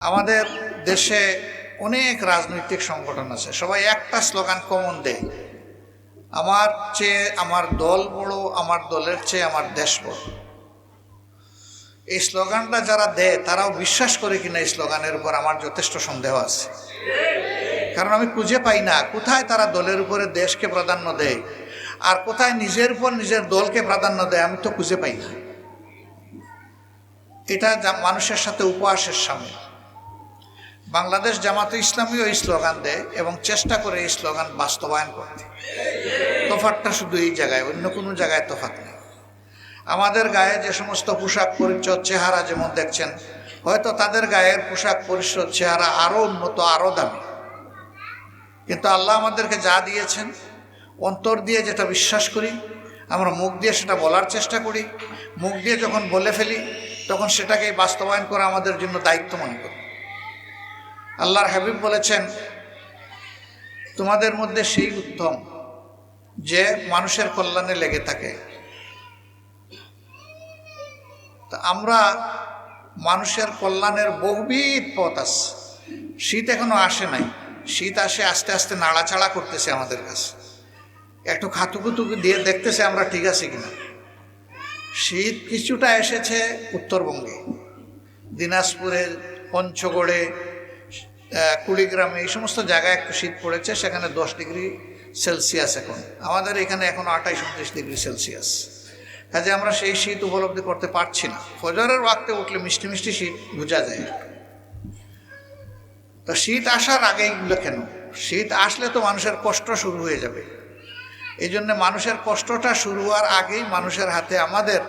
আমাদের দেশে অনেক রাজনৈতিক সংগঠন আছে। সবাই একটা স্লোগান কমন দেয়। আমার চেয়ে আমার দল বড়, আমার দলের চেয়ে আমার দেশ বড়। এই স্লোগানটা যারা দেয়, তারাও বিশ্বাস করে কিনা এই স্লোগানের উপর আমার যথেষ্ট সন্দেহ আছে। কারণ আমি খুঁজে পাই না কোথায় তারা দলের উপরে দেশকে প্রাধান্য দেয়। আর কোথায় নিজের উপর নিজের দলকে প্রাধান্য দেয়, আমি তো খুঁজে পাই না। এটা মানুষের সাথে উপহাসের সামিল। বাংলাদেশ জামাতে ইসলামীও এই স্লোগান দেয় এবং চেষ্টা করে এই স্লোগান বাস্তবায়ন করতে। তফাতটা শুধু এই জায়গায়, অন্য কোনো জায়গায় তফাত নেই। আমাদের গায়ে যে সমস্ত পোশাক পরিচ্ছদ চেহারা যেমন দেখছেন, হয়তো তাদের গায়ের পোশাক পরিচ্ছদ চেহারা আরও উন্নত আরও দামি। কিন্তু আল্লাহ আমাদেরকে যা দিয়েছেন, অন্তর দিয়ে যেটা বিশ্বাস করি, আমরা মুখ দিয়ে সেটা বলার চেষ্টা করি, মুখ দিয়ে যখন বলে ফেলি, তখন সেটাকে বাস্তবায়ন করা আমাদের জন্য দায়িত্ব মনে করি। আল্লাহর হাবিব বলেছেন, তোমাদের মধ্যে সেই উত্তম যে মানুষের কল্যাণে লেগে থাকে। তা আমরা মানুষের কল্যাণের বহুবিধ পথ আছে। শীত এখনও আসে নাই। শীত আসে আস্তে আস্তে নাড়াচাড়া করতেছে আমাদের কাছে। একটু খাতুকুতুকু দিয়ে দেখতেছে আমরা ঠিক আছে কিনা। শীত কিছুটা এসেছে উত্তরবঙ্গে। দিনাজপুরে পঞ্চগড়ে কুড়িগ্রামে এই সমস্ত জায়গায় একটু শীত পড়েছে, সেখানে দশ ডিগ্রি সেলসিয়াস এখন। আমাদের এখানে এখন আঠাইশ, উনত্রিশ ডিগ্রি সেলসিয়াস। কাজে আমরা সেই শীত উপলব্ধি করতে পারছি না। ফজরের ওয়াক্তে উঠলে মিষ্টি মিষ্টি শীত বোঝা যায়। তো শীত আসার আগে এইগুলো কেন? শীত আসলে তো মানুষের কষ্ট শুরু হয়ে যাবে। এই জন্য মানুষের কষ্টটা শুরু হওয়ার আগেই মানুষের হাতে আমাদের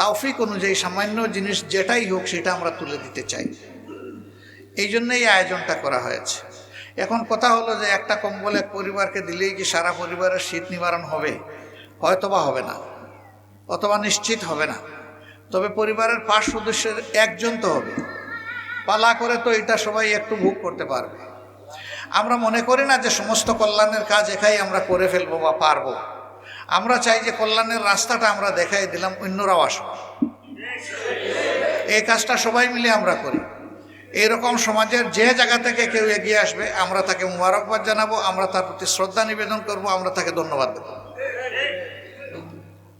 তাওফিক অনুযায়ী সামান্য জিনিস যেটাই হোক, সেটা আমরা তুলে দিতে চাই। এই জন্যই এই আয়োজনটা করা হয়েছে। এখন কথা হলো যে একটা কম্বল এক পরিবারকে দিলেই কি সারা পরিবারের শীত নিবারণ হবে? হয়তোবা হবে না, অথবা নিশ্চিত হবে না। তবে পরিবারের পাঁচ সদস্যের একজন তো হবে। পালা করে তো এটা সবাই একটু ভোগ করতে পারবে। আমরা মনে করি না যে সমস্ত কল্যাণের কাজ একাই আমরা করে ফেলব বা পারব। আমরা চাই যে কল্যাণের রাস্তাটা আমরা দেখাই দিলাম, অন্যরাও আসুক। এই কাজটা সবাই মিলে আমরা করি। এরকম সমাজের যে জায়গা থেকে কেউ এগিয়ে আসবে, আমরা তাকে মুবারকবাদ জানাব, আমরা তার প্রতি শ্রদ্ধা নিবেদন করব, আমরা তাকে ধন্যবাদ দেব।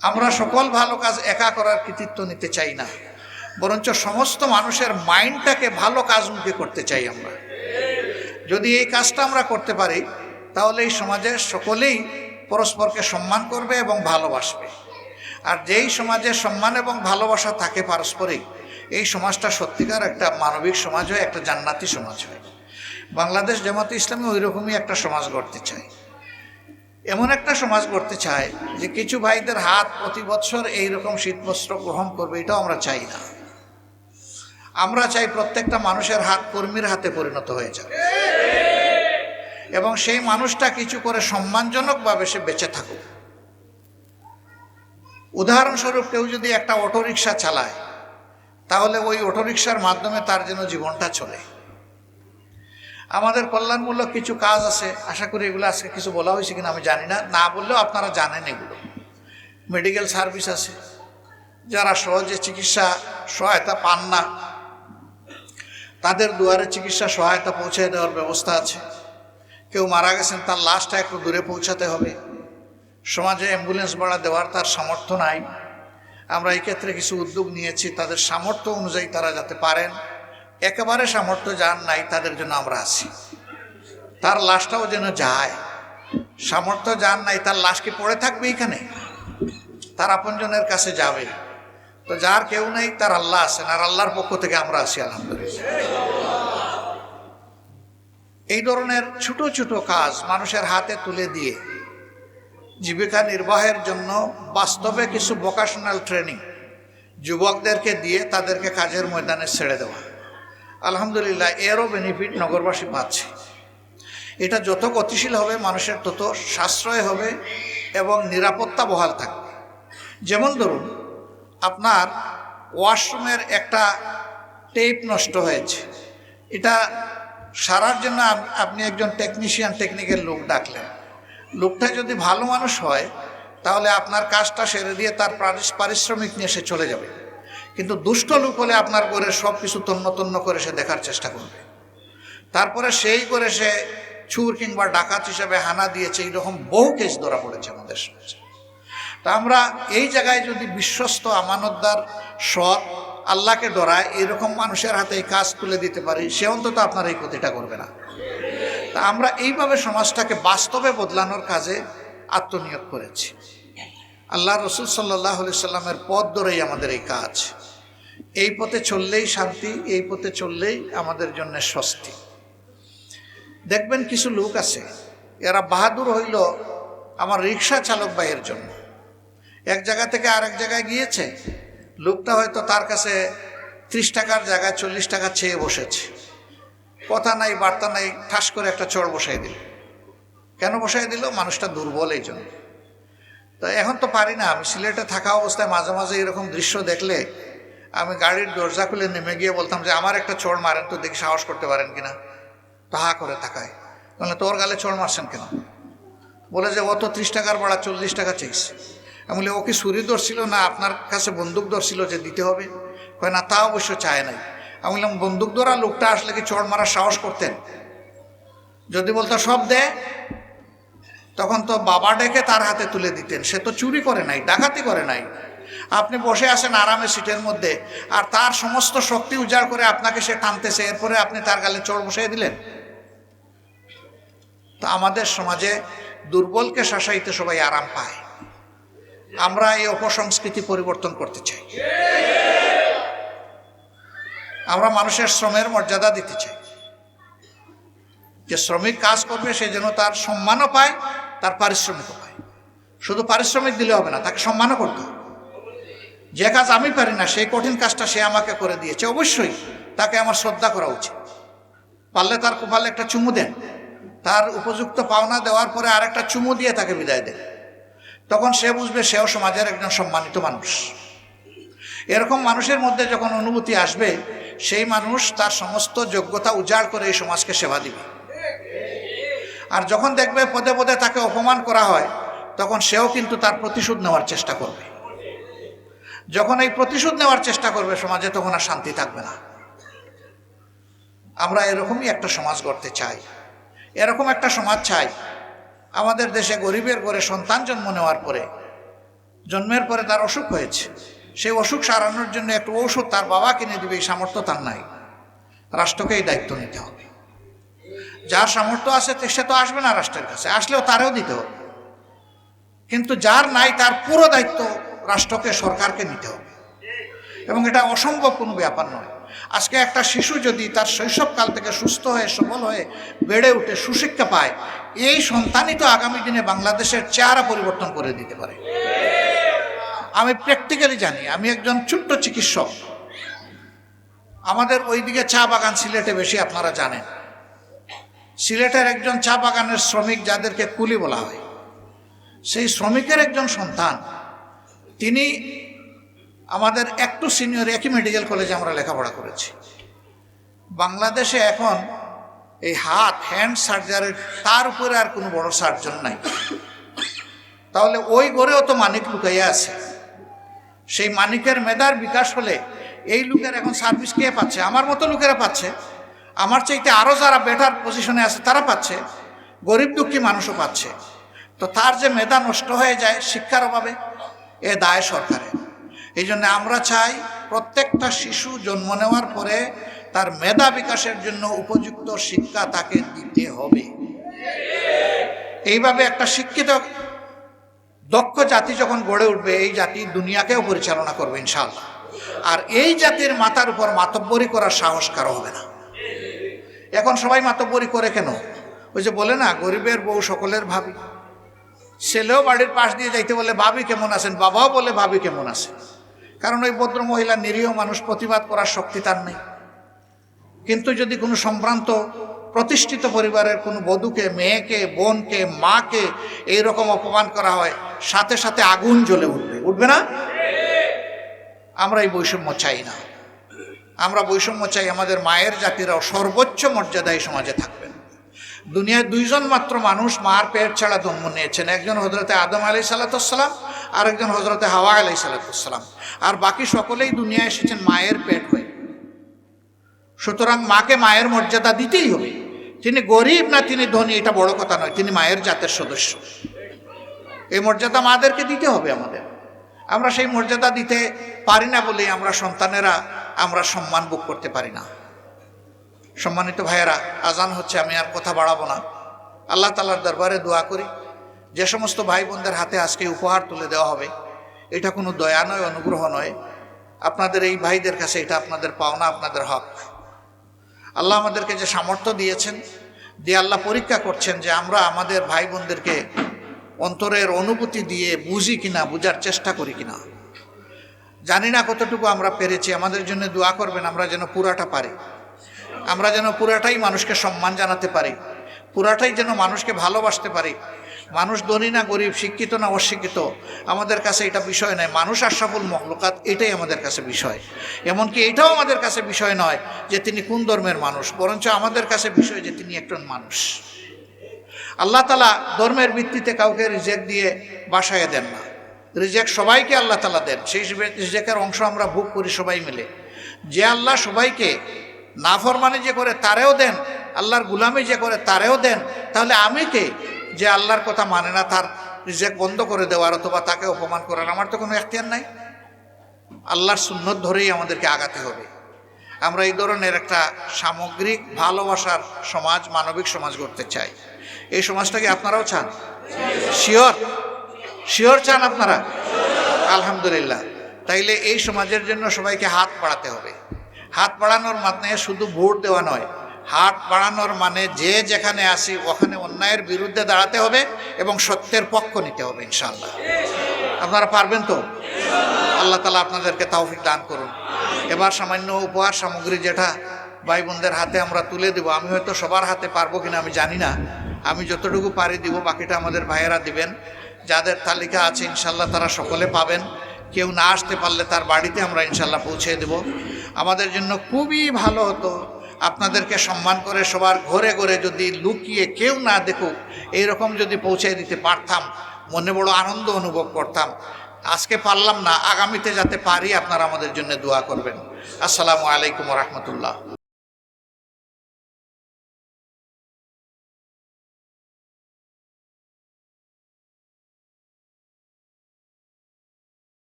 আমরা সকল ভালো কাজ একা করার কৃতিত্ব নিতে চাই না, বরঞ্চ সমস্ত মানুষের মাইন্ডটাকে ভালো কাজমুখী করতে চাই আমরা। যদি এই কাজটা আমরা করতে পারি, তাহলে এই সমাজের সকলেই পরস্পরকে সম্মান করবে এবং ভালোবাসবে। আর যেই সমাজে সম্মান এবং ভালোবাসা থাকে পারস্পরিক এই সমাজটা সত্যিকার একটা মানবিক সমাজ হয়, একটা জান্নাতি সমাজ হয়। বাংলাদেশ জামাতে ইসলামী ওই রকমই একটা সমাজ গড়তে চায়। এমন একটা সমাজ গড়তে চায় যে কিছু ভাইদের হাত প্রতি বছর এইরকম শীতবস্ত্র গ্রহণ করবে, এটাও আমরা চাই না। আমরা চাই প্রত্যেকটা মানুষের হাত কর্মীর হাতে পরিণত হয়ে যাবে এবং সেই মানুষটা কিছু করে সম্মানজনকভাবে সে বেঁচে থাকুক। উদাহরণস্বরূপ কেউ যদি একটা অটোরিকশা চালায় তাহলে ওই অটোরিকশার মাধ্যমে তার যেন জীবনটা চলে। আমাদের কল্যাণমূলক কিছু কাজ আছে, আশা করি এগুলো আজকে কিছু বলা হয়েছে কিনা আমি জানি না না বললেও আপনারা জানেন এগুলো। মেডিকেল সার্ভিস আছে, যারা সহজে চিকিৎসা সহায়তা পান না, তাদের দুয়ারে চিকিৎসা সহায়তা পৌঁছে দেওয়ার ব্যবস্থা আছে। কেউ মারা গেছেন, তার লাশটা একটু দূরে পৌঁছাতে হবে। সমাজে অ্যাম্বুলেন্স ভাড়া দেওয়ার তার সামর্থ্য নাই। আমরা এই ক্ষেত্রে কিছু উদ্যোগ নিয়েছি, তাদের সামর্থ্য অনুযায়ী তারা যাতে পারেন। একেবারে সামর্থ্য যার নাই, তাদের জন্য আমরা আছি। তার লাশটাও যেন যায়। সামর্থ্য যার নাই, তার লাশ কি পড়ে থাকবে এখানে? তার আপনজনের কাছে যাবে। তো যার কেউ নেই, তার আল্লাহ আছেন, আর আল্লাহর পক্ষ থেকে আমরা আছি, আলহামদুলিল্লাহ। এই ধরনের ছোট ছোট কাজ মানুষের হাতে তুলে দিয়ে জীবিকা নির্বাহের জন্য বাস্তবে কিছু ভোকাশনাল ট্রেনিং যুবকদেরকে দিয়ে তাদেরকে কাজের ময়দানে ছেড়ে দেওয়া। আলহামদুলিল্লাহ, এরও বেনিফিট নগরবাসী পাচ্ছে। এটা যত গতিশীল হবে, মানুষের তত সাশ্রয় হবে এবং নিরাপত্তা বহাল থাকবে। যেমন ধরুন, আপনার ওয়াশরুমের একটা টেপ নষ্ট হয়েছে। এটা সারার জন্য আপনি একজন টেকনিশিয়ান টেকনিক্যাল লোক ডাকলেন। লোকটা যদি ভালো মানুষ হয়, তাহলে আপনার কাজটা সেরে দিয়ে তার পারিশ্রমিক নিয়ে সে চলে যাবে। কিন্তু দুষ্ট লোক হলে আপনার করে সব কিছু তন্ন তন্ন করে সে দেখার চেষ্টা করবে। তারপরে সেই করে সে চুর কিংবা ডাকাত হিসেবে হানা দিয়েছে, এইরকম বহু কেস ধরা পড়েছে আমাদের সমাজে। তা আমরা এই জায়গায় যদি বিশ্বস্ত আমানতদার সৎ, আল্লাহকে ডরায়, এরকম মানুষের হাতে এই কাজ তুলে দিতে পারি, সে অন্তত আপনার এই ক্ষতিটা করবে না। তা আমরা এইভাবে সমাজটাকে বাস্তবে বদলানোর কাজে আত্মনিয়োগ করেছি। আল্লাহ রসুল সাল্লাহ সাল্লামের পথ ধরেই আমাদের এই কাজ। এই পথে চললেই শান্তি, এই পথে চললেই আমাদের জন্য স্বস্তি। দেখবেন কিছু লোক আছে, এরা বাহাদুর হইল আমার রিক্সা চালক ভাইয়ের জন্য। এক জায়গা থেকে আরেক জায়গায় গিয়েছে, লোকটা হয়তো তার কাছে ত্রিশ টাকার জায়গায় চল্লিশ টাকা চেয়ে বসেছে। কথা নাই, বার্তা নাই, ঠাস করে একটা চড় বসাই দিল। কেন বসাই দিল? মানুষটা দুর্বল এই জন্য। তো এখন তো পারি না, আমি সিলেটে থাকা অবস্থায় মাঝে মাঝে এরকম দৃশ্য দেখলে আমি গাড়ির দরজা খুলে নেমে গিয়ে বলতাম যে, আমার একটা চড় মারেন, তো দেখি সাহস করতে পারেন কিনা? তাহা করে থাকায় তাহলে তোর গালে চড় মারছেন কেন? বলে যে অত তো ত্রিশ টাকার ভাড়া, চল্লিশ টাকা চাইছে আমি বলি, ও কি ছুরি ধরছিল না, আপনার কাছে বন্দুক ধরছিল যে দিতে হবে? কয়, না, তা অবশ্য চায় নাই। আমি বললাম, বন্দুক ধরা লোকটা আসলে কি চড় মারার সাহস করতেন? যদি বলতো, সব দে। তখন তো বাবা ডেকে তার হাতে তুলে দিতেন। সে তো চুরি করে নাই, ডাকাতি করে নাই। আপনি বসে আছেন আরামে সিটের মধ্যে, আর তার সমস্ত শক্তি উজাড় করে আপনাকে সে টানতেছে। এরপরে আপনি তার গালে চোর বসিয়ে দিলেন। তো আমাদের সমাজে দুর্বলকে শাসাইতে সবাই আরাম পায়। আমরা এই অপসংস্কৃতি পরিবর্তন করতে চাই। আমরা মানুষের শ্রমের মর্যাদা দিতে চাই। যে শ্রমিক কাজ করবে, সে যেন তার সম্মানও পায়, তার পারিশ্রমিকও পায়। শুধু পারিশ্রমিক দিলে হবে না, তাকে সম্মানও করতে হবে। যে কাজ আমি পারি না, সেই কঠিন কাজটা সে আমাকে করে দিয়েছে। অবশ্যই তাকে আমার শ্রদ্ধা করা উচিত। পারলে তার কপালে একটা চুমু দেন। তার উপযুক্ত পাওনা দেওয়ার পরে আর একটা চুমু দিয়ে তাকে বিদায় দেন। তখন সে বুঝবে সেও সমাজের একজন সম্মানিত মানুষ। এরকম মানুষের মধ্যে যখন অনুভূতি আসবে সেই মানুষ তার সমস্ত যোগ্যতা উজাড় করে এই সমাজকে সেবা দিবে। আর যখন দেখবে পদে পদে তাকে অপমান করা হয়, তখন সেও কিন্তু তার প্রতিশোধ নেওয়ার চেষ্টা করবে। যখন এই প্রতিশোধ নেওয়ার চেষ্টা করবে সমাজে, তখন আর শান্তি থাকবে না। আমরা এরকমই একটা সমাজ গড়তে চাই। এরকম একটা সমাজ চাই। আমাদের দেশে গরিবের ঘরে সন্তান জন্ম নেওয়ার পরে, জন্মের পরে তার অসুখ হয়েছে। সেই অসুখ সারানোর জন্য একটু ঔষধ তার বাবা কিনে দিবে, এই সামর্থ্য তার নাই। রাষ্ট্রকে এই দায়িত্ব নিতে হবে। যার সামর্থ্য আছে সে তো আসবে না রাষ্ট্রের কাছে, আসলেও তারেও দিতে হবে। কিন্তু যার নাই তার পুরো দায়িত্ব রাষ্ট্রকে, সরকারকে নিতে হবে। এবং এটা অসম্ভব কোনো ব্যাপার নয়। আজকে একটা শিশু যদি তার শৈশবকাল থেকে সুস্থ হয়ে, সবল হয়ে বেড়ে উঠে, সুশিক্ষা পায়, এই সন্তানই তো আগামী দিনে বাংলাদেশের চেহারা পরিবর্তন করে দিতে পারে। আমি প্র্যাকটিক্যালি জানি, আমি একজন ছোট্ট চিকিৎসক। আমাদের ওইদিকে চা বাগান সিলেটে বেশি আপনারা জানেন। সিলেটের একজন চা বাগানের শ্রমিক যাদেরকে কুলি বলা হয়, সেই শ্রমিকের একজন সন্তান, তিনি আমাদের একটু সিনিয়র একই মেডিকেল কলেজে আমরা লেখাপড়া করেছি। বাংলাদেশে এখন এই হাত, হ্যান্ড সার্জারির তার উপরে আর কোনো বড় সার্জন নাই। তাহলে ওই গড়েও তো মানিক লুকাইয়া আছে। সেই মানিকের মেধার বিকাশ হলে এই লোকের এখন সার্ভিস কে পাচ্ছে? আমার মতো লোকেরা পাচ্ছে? আমার চাইতে আরও যারা বেটার পজিশনে আছে, তারা পাচ্ছে? গরিব দুঃখী মানুষও পাচ্ছে। তো তার যে মেধা নষ্ট হয়ে যায় শিক্ষার অভাবে, এ দায় সরকারের। এই জন্য আমরা চাই প্রত্যেকটা শিশু জন্ম নেওয়ার পরে তার মেধা বিকাশের জন্য উপযুক্ত শিক্ষা তাকে দিতে হবে। এইভাবে একটা শিক্ষিত দক্ষ জাতি যখন গড়ে উঠবে, এই জাতি দুনিয়াকেও পরিচালনা করবে ইনশাল্লাহ আর এই জাতির মাথার উপর মাতব্বরি করার সাহস কারও হবে না। এখন সবাই মাতব্বরি করে কেন? ওই যে বলে না, গরিবের বউ সকলের ভাবি। ছেলেও বাড়ির পাশ দিয়ে যাইতে বলে, ভাবি কেমন আছেন? বাবাও বলে, ভাবি কেমন আছে কারণ ওই ভদ্র মহিলা, নিরীহ মানুষ প্রতিবাদ করার শক্তি তার নেই। কিন্তু যদি কোনো সম্ভ্রান্ত প্রতিষ্ঠিত পরিবারের কোনো বধূকে, মেয়েকে, বোনকে, মাকে এই রকম অপমান করা হয়, সাথে সাথে আগুন জ্বলে উঠবে। উঠবে না? আমরা এই বৈষম্য চাই না। আমরা বৈষম্য চাই আমাদের মায়ের জাতিরাও সর্বোচ্চ মর্যাদায় সমাজে থাকবেন। দুনিয়ায় দুইজন মাত্র মানুষ মার পেট ছাড়া জন্ম নিয়েছেন। একজন হজরতে আদম আলাই সাল্লাতাম আর একজন হজরতে হাওয়া আলাই সাল্লাতাম আর বাকি সকলেই দুনিয়ায় এসেছেন মায়ের পেট হয়ে। সুতরাং মাকে মায়ের মর্যাদা দিতেই হবে। তিনি গরিব না তিনি ধনী, এটা বড় কথা নয়, তিনি মায়ের জাতের সদস্য। এই মর্যাদা মাদেরকে দিতে হবে আমাদের। আমরা সেই মর্যাদা দিতে পারি না বলেই আমরা সন্তানেরা আমরা সম্মান ভোগ করতে পারি না। সম্মানিত ভাইয়েরা, আজান হচ্ছে, আমি আর কথা বাড়াবো না। আল্লাহ তালার দরবারে দোয়া করি। যে সমস্ত ভাই বোনদের হাতে আজকে উপহার তুলে দেওয়া হবে, এটা কোনো দয়া নয়, অনুগ্রহ নয়। আপনাদের এই ভাইদের কাছে এটা আপনাদের পাওনা, আপনাদের হক। আল্লাহ আমাদেরকে যে সামর্থ্য দিয়েছেন, দিয়ে আল্লাহ পরীক্ষা করছেন যে আমরা আমাদের ভাই বোনদেরকে অন্তরের অনুভূতি দিয়ে বুঝি কিনা, বুঝার চেষ্টা করি কিনা। জানি না কতটুকু আমরা পেরেছি, আমাদের জন্য দোয়া করবেন আমরা যেন পুরাটা পারি। আমরা যেন পুরাটাই মানুষকে সম্মান জানাতে পারি, পুরাটাই যেন মানুষকে ভালোবাসতে পারি। মানুষ ধনী না গরিব, শিক্ষিত না অশিক্ষিত, আমাদের কাছে এটা বিষয় নয়। মানুষ আশরাফুল মখলুকাত এটাই আমাদের কাছে বিষয়। এমনকি এটাও আমাদের কাছে বিষয় নয় যে তিনি কোন ধর্মের মানুষ, বরঞ্চ আমাদের কাছে বিষয় যে তিনি একজন মানুষ। আল্লাহ তালা ধর্মের ভিত্তিতে কাউকে রিজেক্ট দিয়ে বাসায় দেন না। রিজেক্ট সবাইকে আল্লাহ তালা দেন। সেই রিজেক্টের অংশ আমরা ভোগ করি সবাই মিলে। যে আল্লাহ সবাইকে নাফরমানি যে করে তারেও দেন, আল্লাহর গুলামি যে করে তারেও দেন, তাহলে আমি কে? যে আল্লাহর কথা মানে না, তার রিজেক্ট বন্ধ করে দেওয়ার অথবা তাকে অপমান করার, আমার তো কোনো এখতিয়ার নাই। আল্লাহর সুন্নত ধরেই আমাদেরকে আগাতে হবে। আমরা এই ধরনের একটা সামগ্রিক ভালোবাসার সমাজ, মানবিক সমাজ গড়তে চাই। এই সমাজটাকে আপনারাও চান? শিওর? শিওর চান আপনারা? আলহামদুলিল্লাহ। তাইলে এই সমাজের জন্য সবাইকে হাত বাড়াতে হবে। হাত বাড়ানোর মাধ্যমে শুধু ভোট দেওয়া নয় হাত বাড়ানোর মানে যে যেখানে আসি ওখানে অন্যায়ের বিরুদ্ধে দাঁড়াতে হবে এবং সত্যের পক্ষ নিতে হবে ইনশাল্লাহ আপনারা পারবেন তো? আল্লাহ তালা আপনাদেরকে তৌফিক দান করুন। এবার সামান্য উপহার সামগ্রী যেটা ভাই বোনদের হাতে আমরা তুলে দেব, আমি হয়তো সবার হাতে পারব কিনা আমি জানি না। আমি যতটুকু পারি দিব, বাকিটা আমাদের ভাইয়েরা দিবেন। যাদের তালিকা আছে ইনশাল্লাহ তারা সকলে পাবেন। কেউ না আসতে পারলে তার বাড়িতে আমরা ইনশাল্লাহ পৌঁছে দেব। আমাদের জন্য খুবই ভালো হতো আপনাদেরকে সম্মান করে সবার ঘরে ঘরে যদি লুকিয়ে কেউ না দেখুক, এইরকম যদি পৌঁছে দিতে পারতাম, মনে বড় আনন্দ অনুভব করতাম। আজকে পারলাম না, আগামীতে যাতে পারি, আপনারা আমাদের জন্য দোয়া করবেন। আসসালামু আলাইকুম রহমতুল্লাহ।